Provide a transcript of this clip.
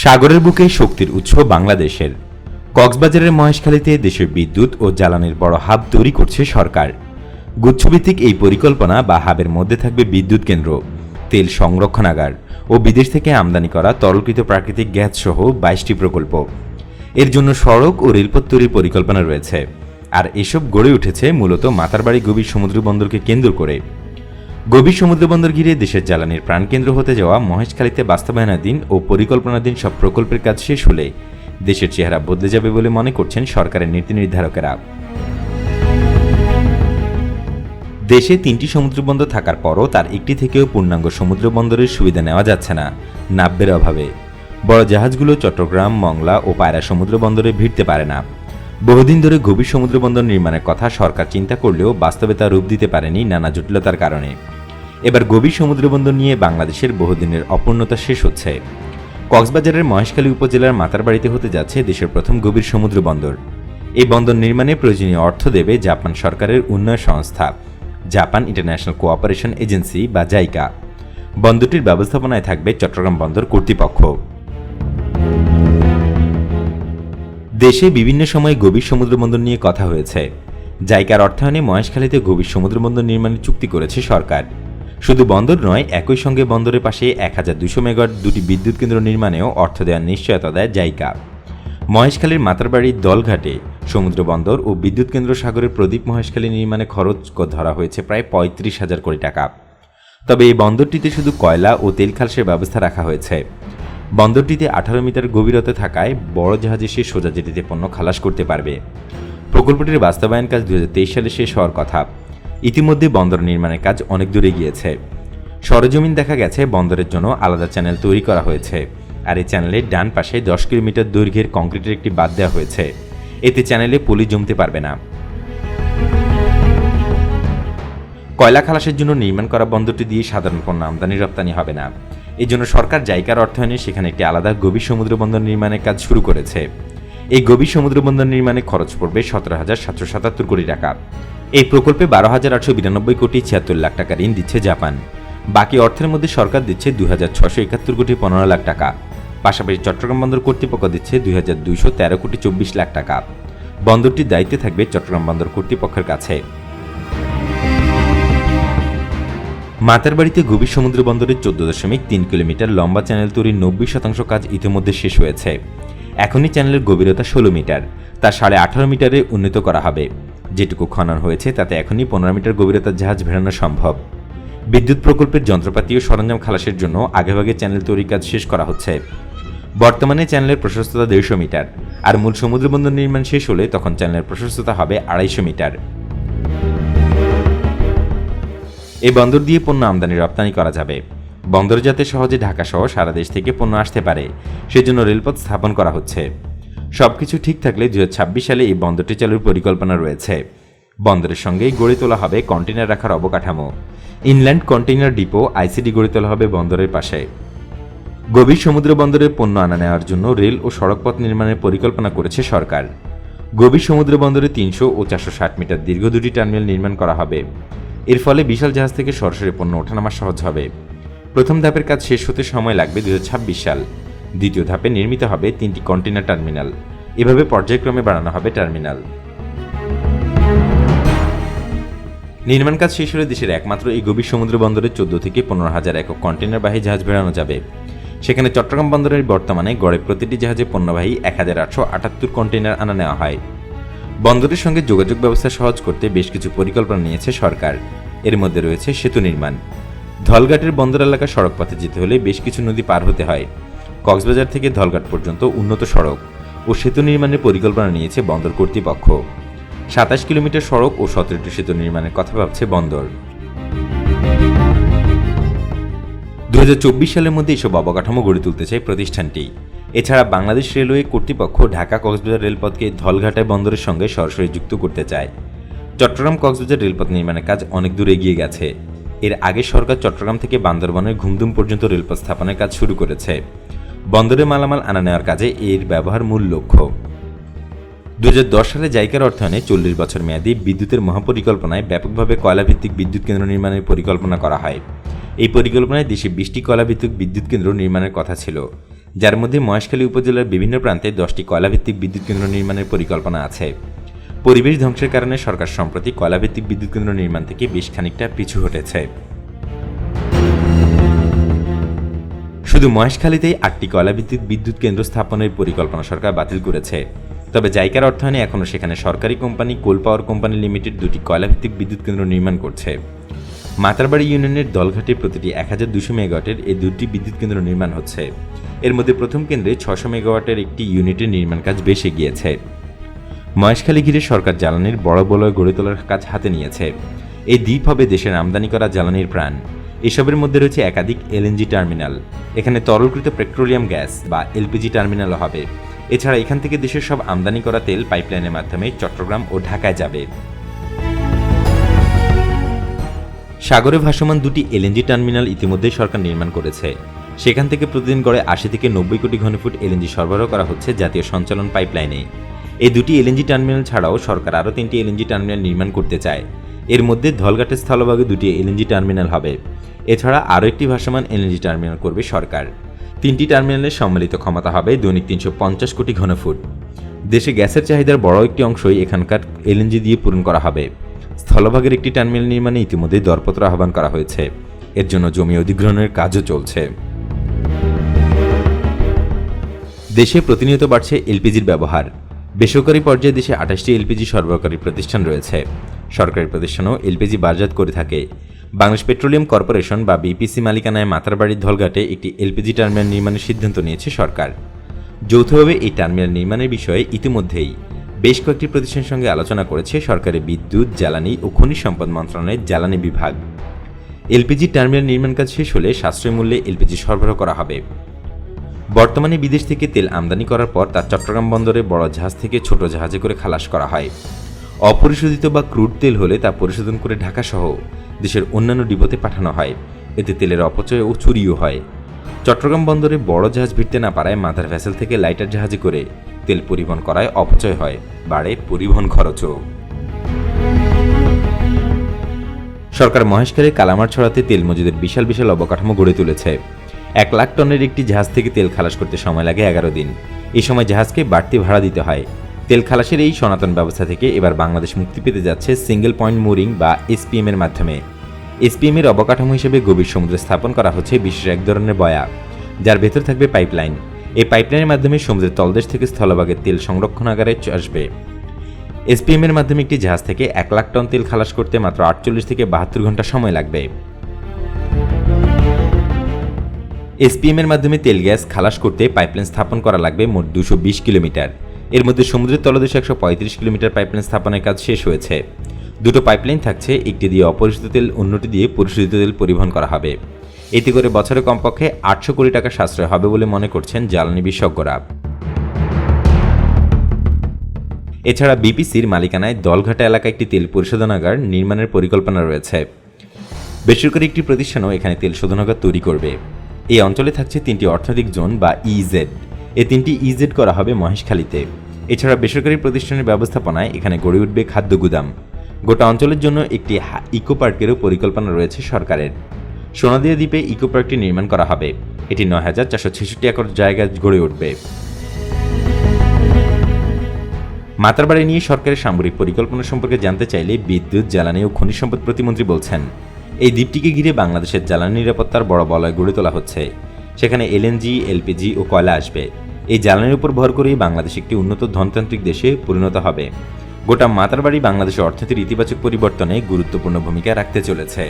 সাগরের বুকে শক্তির উৎস বাংলাদেশের। কক্সবাজারের মহেশখালীতে দেশের বিদ্যুৎ ও জ্বালানির বড় হাব তৈরি করছে সরকার। গুচ্ছভিত্তিক এই পরিকল্পনা বা হাবের মধ্যে থাকবে বিদ্যুৎ কেন্দ্র, তেল সংরক্ষণাগার ও বিদেশ থেকে আমদানি করা তরলকৃত প্রাকৃতিক গ্যাস সহ বাইশটি প্রকল্প। এর জন্য সড়ক ও রেলপথ তৈরির পরিকল্পনা রয়েছে। আর এসব গড়ে উঠেছে মূলত মাতারবাড়ি গভীর সমুদ্র বন্দরকে কেন্দ্র করে। গভীর সমুদ্রবন্দর ঘিরে দেশের জ্বালানির প্রাণকেন্দ্র হতে যাওয়া মহেশখালীতে বাস্তবায়নাধীন ও পরিকল্পনাধীন সব প্রকল্পের কাজ শেষ হলে দেশের চেহারা বদলে যাবে বলে মনে করছেন সরকারের নীতি নির্ধারকেরা। দেশে তিনটি সমুদ্রবন্দর থাকার পরও তার একটি থেকেও পূর্ণাঙ্গ সমুদ্র বন্দরের সুবিধা নেওয়া যাচ্ছে না, নাব্যের অভাবে। বড় জাহাজগুলো চট্টগ্রাম, মংলা ও পায়রা সমুদ্র বন্দরে ভিড়তে পারে না। বহুদিন ধরে গভীর সমুদ্র বন্দর নির্মাণের কথা সরকার চিন্তা করলেও বাস্তবে তা রূপ দিতে পারেনি নানা জটিলতার কারণে। এবার গভীর সমুদ্র বন্দর নিয়ে বাংলাদেশের বহুদিনের অপূর্ণতা শেষ হচ্ছে। কক্সবাজারের মহেশখালী উপজেলার মাতারবাড়িতে হতে যাচ্ছে দেশের প্রথম গভীর সমুদ্র বন্দর এই বন্দর নির্মাণে প্রয়োজনীয় অর্থ দেবে জাপান সরকারের উন্নয়ন সংস্থা, জাপান ইন্টারন্যাশনাল কোঅপারেশন এজেন্সি বা জাইকা। বন্দরটির ব্যবস্থাপনায় থাকবে চট্টগ্রাম বন্দর কর্তৃপক্ষ। দেশে বিভিন্ন সময়ে গভীর সমুদ্র বন্দর নিয়ে কথা হয়েছে। জাইকার অর্থায়নে মহেশখালীতে গভীর সমুদ্র বন্দর নির্মাণের চুক্তি করেছে সরকার। শুধু বন্দর নয়, একই সঙ্গে বন্দরের পাশে এক হাজার দুশো মেগাওয়াট দুটি বিদ্যুৎ কেন্দ্র নির্মাণেও অর্থ দেওয়ার নিশ্চয়তা দেয় জাইকা। মহেশখালীর মাতারবাড়ির দলঘাটে সমুদ্র বন্দর ও বিদ্যুৎ কেন্দ্র সাগরের প্রদীপ মহেশখালী নির্মাণে খরচ ধরা হয়েছে প্রায় পঁয়ত্রিশ হাজার কোটি টাকা। তবে এই বন্দরটিতে শুধু কয়লা ও তেল খালসের ব্যবস্থা রাখা হয়েছে। বন্দরটিতে আঠারো মিটার গভীরতা থাকায় বড় জাহাজে সে সোজা জেটিতে পণ্য খালাস করতে পারবে। প্রকল্পটির বাস্তবায়ন কাজ দু হাজার তেইশ সালে শেষ হওয়ার কথা। ইতিমধ্যে বন্দর নির্মাণের কাজ অনেক দূরে গিয়েছে সরজমিন দেখা গেছে, বন্দরের জন্য আলাদা চ্যানেল তৈরি করা হয়েছে। আর এই চ্যানেলের ডান পাশে দশ কিলোমিটার দৈর্ঘ্যের কংক্রিটের একটি বাদ দেওয়া হয়েছে। এতে চ্যানেলে পলি জমতে পারবে না। কয়লা খালাসের জন্য নির্মাণ করা বন্দরটি দিয়ে সাধারণ পণ্য আমদানি রপ্তানি হবে না। এই জন্য সরকার জায়গার অর্থায়নে সেখানে একটি আলাদা গভীর সমুদ্র বন্দর নির্মাণের কাজ শুরু করেছে। এই গভীর সমুদ্র বন্দর নির্মাণে খরচ পড়বে সতেরো হাজার সাতশো সাতাত্তর কোটি টাকা। এই প্রকল্পে বারো হাজার আটশো বিরানব্বই কোটি ছিয়াত্তর লাখ টাকা ঋণ দিচ্ছে জাপান। বাকি অর্থের মধ্যে সরকার দিচ্ছে দুই হাজার ছশো একাত্তর কোটি পনেরো লাখ টাকা। পাশাপাশি চট্টগ্রাম বন্দর কর্তৃপক্ষ দিচ্ছে দুই হাজার দুইশো তেরো কোটি চব্বিশ লাখ টাকা। বন্দরটির দায়িত্বে থাকবে চট্টগ্রাম বন্দর কর্তৃপক্ষের কাছে। মাতারবাড়িতে গভীর সমুদ্র বন্দরের চোদ্দ দশমিক তিন কিলোমিটার লম্বা চ্যানেল তৈরির নব্বই শতাংশ কাজ ইতিমধ্যে শেষ হয়েছে। এখনই চ্যানেলের গভীরতা ষোলো মিটার, তা সাড়ে আঠারো মিটারে উন্নীত করা হবে। যেটুকু খনন হয়েছে, তাতে এখনই পনেরো মিটার গভীরতার জাহাজ ভেড়ানো সম্ভব। বিদ্যুৎ প্রকল্পের যন্ত্রপাতি ও সরঞ্জাম খালাসের জন্য আগেভাগে চ্যানেল তৈরির কাজ শেষ করা হচ্ছে। বর্তমানে চ্যানেলের প্রশস্ততা দেড়শো মিটার, আর মূল সমুদ্রবন্দর নির্মাণ শেষ হলে তখন চ্যানেলের প্রশস্ততা হবে আড়াইশো মিটার। এই বন্দর দিয়ে পণ্য আমদানি রপ্তানি করা যাবে। বন্দর যাতে সহজে ঢাকা সহ সারা দেশ থেকে পণ্য আসতে পারে, সেজন্য রেলপথ স্থাপন করা হচ্ছে। সবকিছু ঠিক থাকলে দুই হাজার ছাব্বিশ সালে এই বন্দরটি চালুর পরিকল্পনা রয়েছে। বন্দরের সঙ্গেই গড়ে তোলা হবে কন্টেনার রাখার অবকাঠামো। ইনল্যান্ড কন্টেইনার ডিপো আইসিডি গড়ে তোলা হবে বন্দরের পাশে। গভীর সমুদ্র বন্দরে পণ্য আনা নেওয়ার জন্য রেল ও সড়কপথ নির্মাণের পরিকল্পনা করেছে সরকার। গভীর সমুদ্র বন্দরে তিনশো ও চারশো ষাট মিটার দীর্ঘ দুটি টার্মিনাল নির্মাণ করা হবে। এর ফলে বিশাল জাহাজ থেকে সরাসরি পণ্য ওঠানামা সহজ হবে। প্রথম ধাপের কাজ শেষ হতে সময় লাগবে দুই হাজার ছাব্বিশ সাল। দ্বিতীয় ধাপে নির্মিত হবে তিনটি কন্টেনার টার্মিনাল। এভাবে পর্যায়ক্রমে বাড়ানো হবে টার্মিনাল। নির্মাণ কাজ শেষ হলে দেশের একমাত্র এই গভীর সমুদ্র বন্দরে চোদ্দ থেকে পনেরো হাজার একক কন্টেনারবাহী জাহাজ বেড়ানো যাবে। সেখানে চট্টগ্রাম বন্দরের বর্তমানে গড়ে প্রতিটি জাহাজে পণ্যবাহী এক হাজার আটশো আটাত্তর কন্টেনার আনা নেওয়া হয়। বন্দরের সঙ্গে যোগাযোগ ব্যবস্থা সহজ করতে বেশ কিছু পরিকল্পনা নিয়েছে সরকার। এর মধ্যে রয়েছে সেতু নির্মাণ। ধলঘাটের বন্দর এলাকা সড়কপথে যেতে হলে বেশ কিছু নদী পার হতে হয়। কক্সবাজার থেকে ধলঘাট পর্যন্ত উন্নত সড়ক ও সেতু নির্মাণের পরিকল্পনা নিয়েছে বন্দর কর্তৃপক্ষ। সাতাশ কিলোমিটার সড়ক ও সতেরোটি সেতু নির্মাণের কথা ভাবছে বন্দর। দুহাজার চব্বিশ সালের মধ্যে এসব অবকাঠামো গড়ে তুলতে চায় প্রতিষ্ঠানটি। এছাড়া বাংলাদেশ রেলওয়ে কর্তৃপক্ষ ঢাকা কক্সবাজার রেলপথকে ধলঘাটায় বন্দরের সঙ্গে সরাসরি যুক্ত করতে চায়। চট্টগ্রাম কক্সবাজার রেলপথ নির্মাণের কাজ অনেক দূর এগিয়ে গেছে। এর আগে সরকার চট্টগ্রাম থেকে বান্দরবনের ঘুমদুম পর্যন্ত রেলপথ স্থাপনের কাজ শুরু করেছে। বন্দরে মালামাল আনা নেওয়ার কাজে এর ব্যবহার মূল লক্ষ্য। দু হাজার দশ সালে জাইকার অর্থায়নে চল্লিশ বছর মেয়াদী বিদ্যুতের মহাপরিকল্পনায় ব্যাপকভাবে কয়লাভিত্তিক বিদ্যুৎ কেন্দ্র নির্মাণের পরিকল্পনা করা হয়। এই পরিকল্পনায় দেশে বিশটি কয়লাভিত্তিক বিদ্যুৎ কেন্দ্র নির্মাণের কথা ছিল। যার মধ্যে মহেশখালী উপজেলার বিভিন্ন প্রান্তে দশটি কয়লাভিত্তিক বিদ্যুৎ কেন্দ্র নির্মাণের পরিকল্পনা আছে। পরিবেশ ধ্বংসের কারণে সরকার সম্প্রতি কয়লাভিত্তিক বিদ্যুৎ কেন্দ্র নির্মাণ থেকে বেশ খানিকটা পিছু হটেছে। শুধু মহেশখালীতেই আটটি কয়লাভিত্তিক বিদ্যুৎ কেন্দ্র স্থাপনের পরিকল্পনা সরকার বাতিল করেছে। তবে জাইকার অর্থায়নে এখনও সেখানে সরকারি company coal power company limited দুটি কয়লাভিত্তিক বিদ্যুৎ কেন্দ্র নির্মাণ করছে। মাতারবাড়ি ইউনিয়নের দলঘাটে প্রতিটি এক হাজার দুশো মেগাওয়াটের এই দুটি বিদ্যুৎ কেন্দ্র নির্মাণ হচ্ছে। এর মধ্যে প্রথম কেন্দ্রে ছশো মেগাওয়াটের একটি ইউনিটের নির্মাণ কাজ বেশ এগিয়েছে। মহেশখালী ঘিরে সরকার জ্বালানির বড় বলয় গড়ে তোলার কাজ হাতে নিয়েছে। এই দ্বীপ হবে দেশের আমদানি করা জ্বালানির প্রাণ। এসবের মধ্যে রয়েছে একাধিক এলএনজি টার্মিনাল। এখানে তরলকৃত পেট্রোলিয়াম গ্যাস বা এলপিজি টার্মিনালও হবে। এছাড়া এখান থেকে দেশের সব আমদানি করা তেল পাইপলাইনের মাধ্যমে চট্টগ্রাম ও ঢাকায় যাবে। সাগরে ভাসমান দুটি এলএনজি টার্মিনাল ইতিমধ্যেই সরকার নির্মাণ করেছে। সেখান থেকে প্রতিদিন গড়ে আশি থেকে নব্বই কোটি ঘনফুট এলএনজি সরবরাহ করা হচ্ছে জাতীয় সঞ্চালন পাইপলাইনে। এই দুটি এলএনজি টার্মিনাল ছাড়াও সরকার আরও তিনটি এলএনজি টার্মিনাল নির্মাণ করতে চায়। এর মধ্যে ধলঘাটের স্থলভাগে দুটি এলএনজি টার্মিনাল হবে। এছাড়া আরও একটি ভাসমান এলএনজি টার্মিনাল করবে সরকার। তিনটি টার্মিনালের সম্মিলিত ক্ষমতা হবে দৈনিক তিনশো পঞ্চাশ কোটি ঘনফুট। দেশে গ্যাসের চাহিদার বড় একটি অংশই এখানকার এলএনজি দিয়ে পূরণ করা হবে। স্থলভাগের একটি টার্মিনাল নির্মাণে ইতিমধ্যেই দরপত্র আহ্বান করা হয়েছে। এর জন্য জমি অধিগ্রহণের কাজও চলছে। দেশে প্রতিনিয়ত বাড়ছে এলপিজির ব্যবহার। বেসরকারি পর্যায়ে দেশে আঠাশটি এলপিজি সরবরাহকারী প্রতিষ্ঠান রয়েছে। সরকারি প্রতিষ্ঠানও এলপিজি বাজাত করে থাকে। বাংলাদেশ পেট্রোলিয়াম কর্পোরেশন বা বিপিসি মালিকানায় মাতারবাড়ির ধলঘাটে একটি এলপিজি টার্মিনাল নির্মাণের সিদ্ধান্ত নিয়েছে সরকার। যৌথভাবে এই টার্মিনাল নির্মাণের বিষয়ে ইতিমধ্যেই বেশ কয়েকটি প্রতিষ্ঠানের সঙ্গে আলোচনা করেছে সরকারের বিদ্যুৎ, জ্বালানি ও খনিজ সম্পদ মন্ত্রণালয়ের জ্বালানি বিভাগ। এলপিজি টার্মিনাল নির্মাণ কাজ শেষ হলে সাশ্রয় মূল্যে এলপিজি সরবরাহ করা হবে। বর্তমানে বিদেশ থেকে তেল আমদানি করার পর তা চট্টগ্রাম বন্দরে বড় জাহাজ থেকে ছোট জাহাজে করে খালাস করা হয়। অপরিশোধিত বা ক্রুড তেল হলে তা পরিশোধন করে ঢাকা সহ দেশের অন্যান্য ডিপোতে পাঠানো হয়। এতে তেলের অপচয় ও চুরিও হয়। চট্টগ্রাম বন্দরে বড় জাহাজ ভিড়তে না পারায় মাথার ভ্যাসেল থেকে লাইটার জাহাজে করে তেল পরিবহন করায় অপচয় হয়, বাড়ে পরিবহন খরচও। সরকার মহেশখালী কালামার ছড়াতে তেল মজুদের বিশাল বিশাল অবকাঠামো গড়ে তুলেছে। এক লাখ টনের একটি জাহাজ থেকে তেল খালাস করতে সময় লাগে এগারো দিন। এই সময় জাহাজকে বাড়তি ভাড়া দিতে হয়। তেল খালাসের এই সনাতন ব্যবস্থা থেকে এবার বাংলাদেশ মুক্তি পেতে যাচ্ছে সিঙ্গেল পয়েন্ট মুরিং বা এসপিএম এর মাধ্যমে। এসপিএম এর অবকাঠামো হিসেবে গভীর সমুদ্রে স্থাপন করা হচ্ছে বিশেষ এক ধরনের বয়া, যার ভেতর থাকবে পাইপলাইন এই পাইপলাইনের মাধ্যমে সমুদ্রের তলদেশ থেকে স্থলভাগের তেল সংরক্ষণাগারে আসবে। এসপিএম এর মাধ্যমে একটি জাহাজ থেকে এক লাখ টন তেল খালাস করতে মাত্র আটচল্লিশ থেকে বাহাত্তর ঘণ্টা সময় লাগবে। এসপিএম এর মাধ্যমে তেল গ্যাস খালাস করতে পাইপলাইন স্থাপন করা লাগবে মোট দুশো কিলোমিটার। এর মধ্যে সমুদ্রের তলদেশে একশো পঁয়ত্রিশ কিলোমিটার পাইপলাইন স্থাপনের কাজ শেষ হয়েছে। দুটো পাইপলাইন থাকছে, একটি দিয়ে অপরিশোধিত তেল, অন্যটি দিয়ে পরিশোধিত তেল পরিবহন করা হবে। এতে করে বছরে কমপক্ষে আটশো কোটি টাকা সাশ্রয় হবে বলে মনে করছেন জ্বালানি বিশেষজ্ঞরা। এছাড়া বিপিসির মালিকানায় দলঘাটা এলাকায় একটি তেল পরিশোধনাগার নির্মাণের পরিকল্পনা রয়েছে। বেসরকারি একটি প্রতিষ্ঠানও এখানে তেল শোধনাগার তৈরি করবে। এই অঞ্চলে থাকছে তিনটি অর্থনৈতিক জোন বা ইজেড এই তিনটি ইজেড করা হবে মহেশখালীতে। এছাড়া বেসরকারি প্রতিষ্ঠানের ব্যবস্থাপনায় এখানে গড়ে উঠবে খাদ্য গুদাম। গোটা অঞ্চলের জন্য একটি ইকো পার্কেরও পরিকল্পনা রয়েছে সরকারের। সোনাদিয়া দ্বীপে ইকো পার্কটি নির্মাণ করা হবে। এটি নয় হাজার চারশো ছেষট্টি একর জায়গায় গড়ে উঠবে। মাতারবাড়ি নিয়ে সরকারের সামরিক পরিকল্পনা সম্পর্কে জানতে চাইলে বিদ্যুৎ, জ্বালানি ও খনিজ সম্পদ প্রতিমন্ত্রী বলছেন, এই দ্বীপটিকে ঘিরে বাংলাদেশের জ্বালানি নিরাপত্তার বড় বলয় গড়ে তোলা হচ্ছে। সেখানে এলএনজি এলপিজি ও কয়লা আসবে। এই জ্বালানির উপর ভর করেই বাংলাদেশ একটি উন্নত ধনতান্ত্রিক দেশে পরিণত হবে। গোটা মাতারবাড়ি বাংলাদেশের অর্থনীতির ইতিবাচক পরিবর্তনে গুরুত্বপূর্ণ ভূমিকা রাখতে চলেছে।